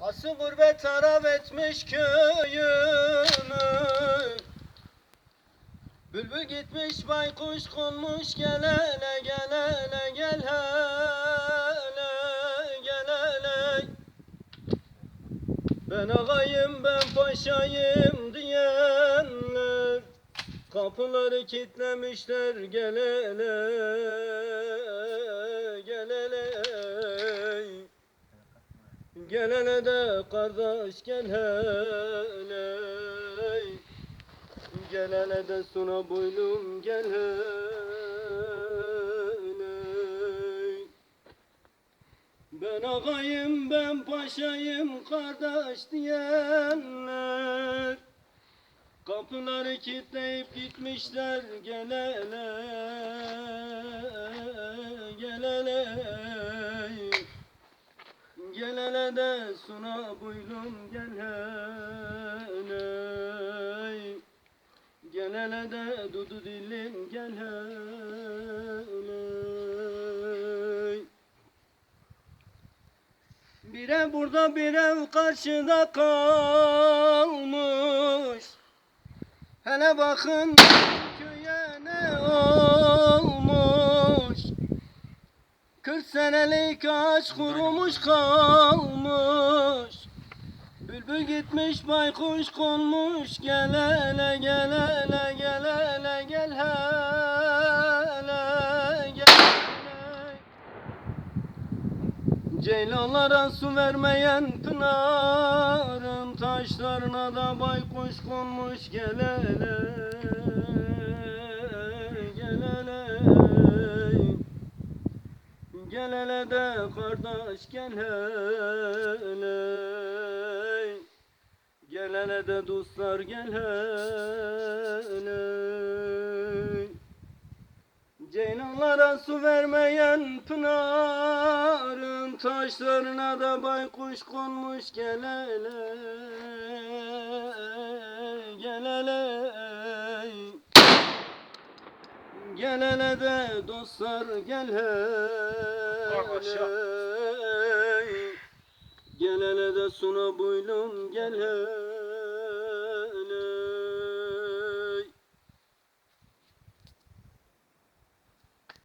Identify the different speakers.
Speaker 1: Asıl gurbet harap etmiş köyümü Bülbül gitmiş baykuş konmuş gel hele gel hele gel Ben ağayım ben paşayım diyenler Kapıları kilitlemişler gel Gel de kardeş gel hele Gel de suna boylum gel hele Ben ağayım ben paşayım kardeş diyenler. Kapıları kilitleyip gitmişler Gel hele Gel hele de suna buylum gel hele Gel hele de dudu dilim gel hele Bir ev burada bir ev karşıda kalmış. Hele bakın köye ne olmuş Kırk senelik ağaç kurumuş kalmış. Bülbül gitmiş baykuş konmuş. Gel hele gel hele gel hele gel hele gel hele. Ceylanlara su vermeyen pınarın taşlarına da baykuş konmuş. Gel hele Gel hele de kardeş gel hele Gel hele de dostlar gel hele Ceylanlara su vermeyen pınarın taşlarına da baykuş konmuş gel hele gel hele Gel hele de dostlar gel hele Gel hele de suna buylum gel hele